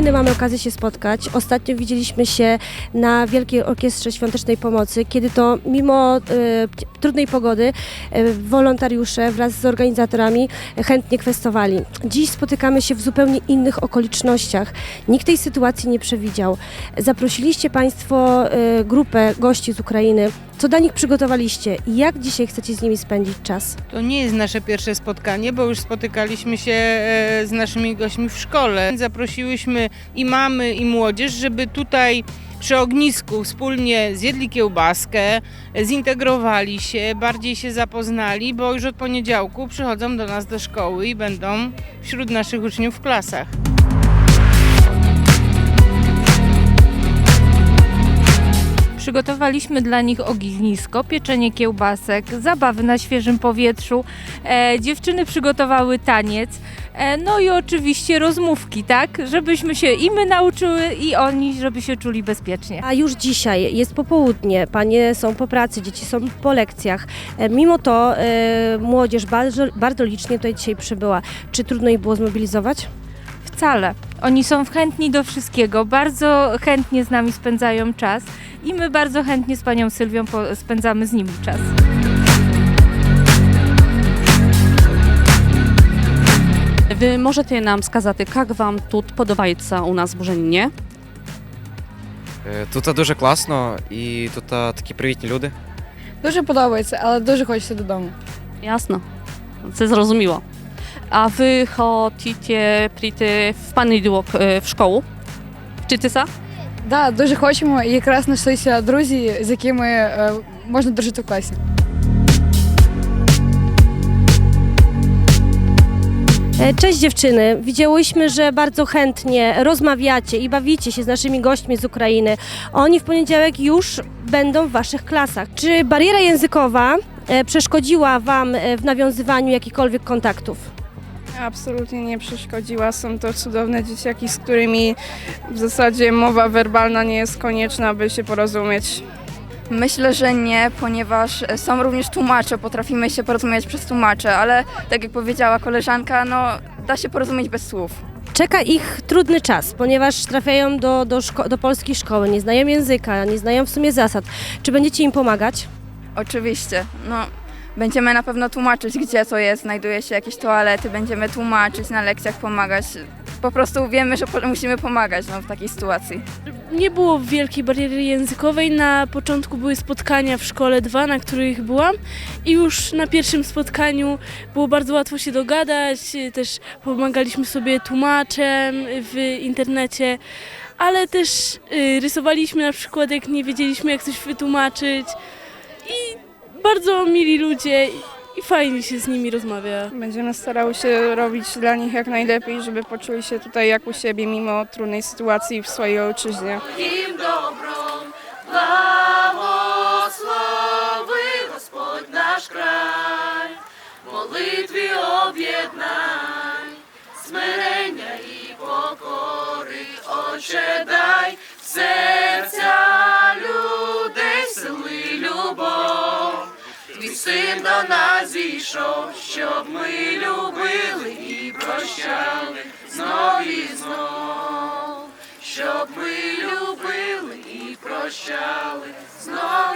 kolejny mamy okazję się spotkać. Ostatnio widzieliśmy się na Wielkiej Orkiestrze Świątecznej Pomocy, kiedy to mimo e, trudnej pogody e, wolontariusze wraz z organizatorami chętnie kwestowali. Dziś spotykamy się w zupełnie innych okolicznościach. Nikt tej sytuacji nie przewidział. Zaprosiliście Państwo e, grupę gości z Ukrainy. Co dla nich przygotowaliście i jak dzisiaj chcecie z nimi spędzić czas? To nie jest nasze pierwsze spotkanie, bo już spotykaliśmy się e, z naszymi gośćmi w szkole. Zaprosiłyśmy i mamy, i młodzież, żeby tutaj przy ognisku wspólnie zjedli kiełbaskę, zintegrowali się, bardziej się zapoznali, bo już od poniedziałku przychodzą do nas do szkoły i będą wśród naszych uczniów w klasach. Przygotowaliśmy dla nich ognisko, pieczenie kiełbasek, zabawy na świeżym powietrzu. E, dziewczyny przygotowały taniec. E, no i oczywiście rozmówki, tak? Żebyśmy się i my nauczyły, i oni, żeby się czuli bezpiecznie. A już dzisiaj jest popołudnie, panie są po pracy, dzieci są po lekcjach. E, Mimo to e, młodzież bardzo, bardzo licznie tutaj dzisiaj przybyła. Czy trudno jej było zmobilizować? Wcale. Oni są chętni do wszystkiego, bardzo chętnie z nami spędzają czas i my bardzo chętnie z panią Sylwią po- spędzamy z nimi czas. Ви можете нам сказати, як вам тут подобається у нас в Бужаніні? Е, Тут дуже класно і тут а, такі привітні люди. Дуже подобається, але дуже хочеться додому. Ясно. Це зрозуміло. А ви хочете прийти в понеділок е, в школу? Вчитися? Да, дуже хочемо. І якраз знайшлися друзі, з якими е, можна дружити в класі. E, Cześć dziewczyny, widziałyśmy, że bardzo chętnie rozmawiacie i bawicie się z naszymi gośćmi z Ukrainy. Oni w poniedziałek już będą w waszych klasach. Czy bariera językowa e, przeszkodziła wam e, w nawiązywaniu jakichkolwiek kontaktów? Absolutnie nie przeszkodziła. Są to cudowne dzieciaki, z którymi w zasadzie mowa werbalna nie jest konieczna, by się porozumieć. Myślę, że nie, ponieważ są również tłumacze, potrafimy się porozumieć przez tłumacze, ale tak jak powiedziała koleżanka, no da się porozumieć bez słów. Czeka ich trudny czas, ponieważ trafiają do, do, szko- do polskiej szkoły, nie znają języka, nie znają w sumie zasad. Czy będziecie im pomagać? Oczywiście, no będziemy na pewno tłumaczyć, gdzie to jest, znajduje się jakieś toalety, będziemy tłumaczyć, na lekcjach pomagać. Po prostu wiemy, że po- musimy pomagać no, w takiej sytuacji. Nie było wielkiej bariery językowej. Na początku były spotkania w szkole 2, na których byłam i już na pierwszym spotkaniu było bardzo łatwo się dogadać. Też pomagaliśmy sobie tłumaczem w internecie, ale też y, rysowaliśmy na przykład, jak nie wiedzieliśmy, jak coś wytłumaczyć bardzo mili ludzie i fajnie się z nimi rozmawia. Będziemy starały się robić dla nich jak najlepiej, żeby poczuli się tutaj jak u siebie, mimo trudnej sytuacji w swojej ojczyźnie. Im dobrą благослови Господь наш край, молитві об'єднай, смирення і покори, Отче, дай в серця людей сили. Твій син до нас зійшов, щоб ми любили і прощали знов і знов, щоб ми любили і прощали знов.